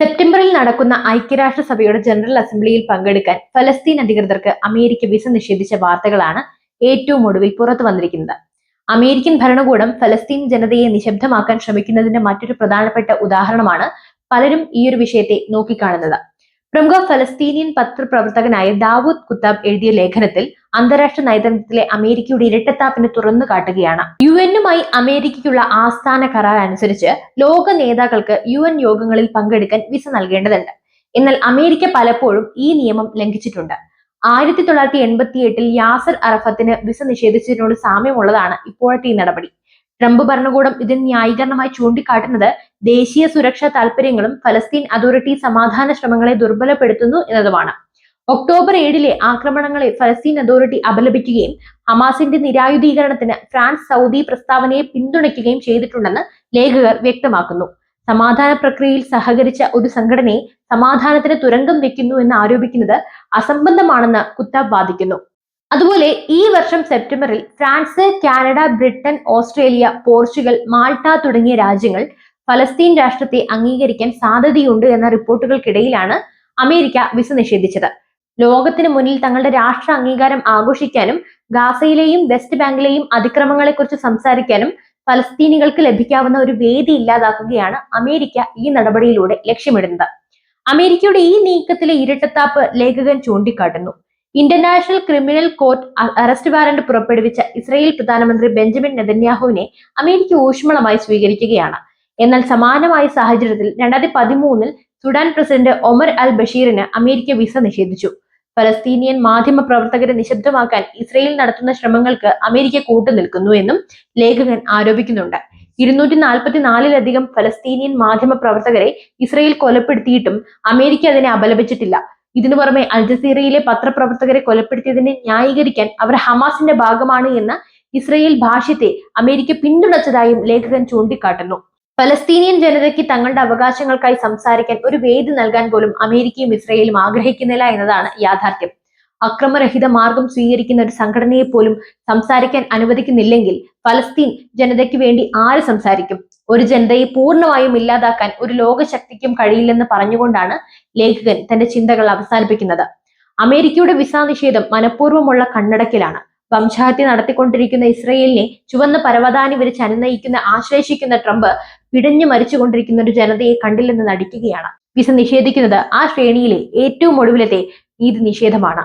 സെപ്റ്റംബറിൽ നടക്കുന്ന ഐക്യരാഷ്ട്രസഭയുടെ ജനറൽ അസംബ്ലിയിൽ പങ്കെടുക്കാൻ ഫലസ്തീൻ അധികൃതർക്ക് അമേരിക്ക വിസ നിഷേധിച്ച വാർത്തകളാണ് ഏറ്റവും ഒടുവിൽ പുറത്തു വന്നിരിക്കുന്നത്. അമേരിക്കൻ ഭരണകൂടം ഫലസ്തീൻ ജനതയെ നിശബ്ദമാക്കാൻ ശ്രമിക്കുന്നതിന്റെ മറ്റൊരു പ്രധാനപ്പെട്ട ഉദാഹരണമാണ് പലരും ഈയൊരു വിഷയത്തെ നോക്കിക്കാണുന്നത്. പ്രമുഖ ഫലസ്തീനിയൻ പത്രപ്രവർത്തകനായ ദാവൂദ് കുത്താബ് എഴുതിയ ലേഖനത്തിൽ അന്താരാഷ്ട്ര നയതന്ത്രത്തിലെ അമേരിക്കയുടെ ഇരട്ടത്താപ്പിന് തുറന്നു കാട്ടുകയാണ്. യു എന്നുമായി അമേരിക്കയ്ക്കുള്ള ആസ്ഥാന കരാർ അനുസരിച്ച് ലോക നേതാക്കൾക്ക് യു എൻ യോഗങ്ങളിൽ പങ്കെടുക്കാൻ വിസ നൽകേണ്ടതുണ്ട്. എന്നാൽ അമേരിക്ക പലപ്പോഴും ഈ നിയമം ലംഘിച്ചിട്ടുണ്ട്. ആയിരത്തി തൊള്ളായിരത്തി എൺപത്തി എട്ടിൽ യാസർ അറഫത്തിന് വിസ നിഷേധിച്ചതിനോട് സാമ്യമുള്ളതാണ് ഇപ്പോഴത്തെ ഈ നടപടി. ട്രംപ് ഭരണകൂടം ഇതിന് ന്യായീകരണമായി ചൂണ്ടിക്കാട്ടുന്നത് ദേശീയ സുരക്ഷാ താൽപര്യങ്ങളും ഫലസ്തീൻ അതോറിറ്റി സമാധാന ശ്രമങ്ങളെ ദുർബലപ്പെടുത്തുന്നു എന്നതുമാണ്. ഒക്ടോബർ ഏഴിലെ ആക്രമണങ്ങളെ ഫലസ്തീൻ അതോറിറ്റി അപലപിക്കുകയും ഹമാസിന്റെ നിരായുധീകരണത്തിന് ഫ്രാൻസ് സൗദി പ്രസ്താവനയെ പിന്തുണയ്ക്കുകയും ചെയ്തിട്ടുണ്ടെന്ന് ലേഖകർ വ്യക്തമാക്കുന്നു. സമാധാന പ്രക്രിയയിൽ സഹകരിച്ച ഒരു സംഘടനയെ സമാധാനത്തിന് തുരങ്കം വെക്കുന്നു എന്ന് ആരോപിക്കുന്നത് അസംബന്ധമാണെന്ന് കുത്താബ് വാദിക്കുന്നു. അതുപോലെ ഈ വർഷം സെപ്റ്റംബറിൽ France Canada Britain Australia Portugal Malta തുടങ്ങിയ രാജ്യങ്ങൾ ഫലസ്തീൻ രാഷ്ട്രത്തെ അംഗീകരിക്കാൻ സാധ്യതയുണ്ട് എന്ന റിപ്പോർട്ടുകൾക്കിടയിലാണ് അമേരിക്ക വിസ നിഷേധിച്ചത്. ലോകത്തിന് മുന്നിൽ തങ്ങളുടെ രാഷ്ട്ര അംഗീകാരം ആഘോഷിക്കാനും ഗാസയിലെയും വെസ്റ്റ് ബാങ്കിലെയും അതിക്രമങ്ങളെക്കുറിച്ച് സംസാരിക്കാനും ഫലസ്തീനികൾക്ക് ലഭിക്കാവുന്ന ഒരു വേദി ഇല്ലാതാക്കുകയാണ് അമേരിക്ക ഈ നടപടിയിലൂടെ ലക്ഷ്യമിടുന്നത്. അമേരിക്കയുടെ ഈ നീക്കത്തിലെ ഇരട്ടത്താപ്പ് ലേഖകൻ ചൂണ്ടിക്കാട്ടുന്നു. International criminal court arrest warrant പുറപ്പെടുവിച്ച ഇസ്രായേൽ പ്രധാനമന്ത്രി ബെഞ്ചമിൻ നെതന്യാഹുവിനെ അമേരിക്ക ഊഷ്മളമായി സ്വീകരിക്കുകയാണ്. എന്നാൽ സമാനമായ സാഹചര്യത്തിൽ രണ്ടായിരത്തി പതിമൂന്നിൽ സുഡാൻ പ്രസിഡന്റ് ഒമർ അൽ ബഷീറിന് അമേരിക്ക വിസ നിഷേധിച്ചു. ഫലസ്തീനിയൻ മാധ്യമ പ്രവർത്തകരെ നിശബ്ദമാക്കാൻ ഇസ്രയേൽ നടത്തുന്ന ശ്രമങ്ങൾക്ക് അമേരിക്ക കൂട്ടുനിൽക്കുന്നു എന്നും ലേഖകൻ ആരോപിക്കുന്നുണ്ട്. ഇരുന്നൂറ്റി നാൽപ്പത്തിനാലിലധികം ഫലസ്തീനിയൻ മാധ്യമ പ്രവർത്തകരെ ഇസ്രയേൽ കൊലപ്പെടുത്തിയിട്ടും അമേരിക്ക അതിനെ അപലപിച്ചിട്ടില്ല. ഇതിനു പുറമെ അൽജസീറയിലെ പത്രപ്രവർത്തകരെ കൊലപ്പെടുത്തിയതിനെ ന്യായീകരിക്കാൻ അവർ ഹമാസിന്റെ ഭാഗമാണ് എന്ന ഇസ്രയേൽ ഭാഷ്യത്തെ അമേരിക്ക പിന്തുണച്ചതായും ലേഖകൻ ചൂണ്ടിക്കാട്ടുന്നു. ഫലസ്തീനിയൻ ജനതയ്ക്ക് തങ്ങളുടെ അവകാശങ്ങൾക്കായി സംസാരിക്കാൻ ഒരു വേദി നൽകാൻ പോലും അമേരിക്കയും ഇസ്രയേലും ആഗ്രഹിക്കുന്നില്ല എന്നതാണ് യാഥാർത്ഥ്യം. അക്രമരഹിത മാർഗം സ്വീകരിക്കുന്ന ഒരു സംഘടനയെ പോലും സംസാരിക്കാൻ അനുവദിക്കുന്നില്ലെങ്കിൽ ഫലസ്തീൻ ജനതയ്ക്ക് വേണ്ടി ആര് സംസാരിക്കും? ഒരു ജനതയെ പൂർണമായും ഇല്ലാതാക്കാൻ ഒരു ലോകശക്തിക്കും കഴിയില്ലെന്ന് പറഞ്ഞുകൊണ്ടാണ് ലേഖകൻ തന്റെ ചിന്തകൾ അവസാനിപ്പിക്കുന്നത്. അമേരിക്കയുടെ വിസാ നിഷേധം മനഃപൂർവമുള്ള കണ്ണടക്കിലാണ്. വംശഹത്യ നടത്തിക്കൊണ്ടിരിക്കുന്ന ഇസ്രയേലിനെ ചുവന്ന പരവതാനി വരെ അനുനയിക്കുന്ന ആശ്ലേഷിക്കുന്ന ട്രംപ് പിടഞ്ഞു മരിച്ചുകൊണ്ടിരിക്കുന്ന ഒരു ജനതയെ കണ്ടില്ലെന്ന് നടിക്കുകയാണ്. വിസ നിഷേധിക്കുന്നത് ആ ശ്രേണിയിലെ ഏറ്റവും ഒടുവിലത്തെ നീതി നിഷേധമാണ്.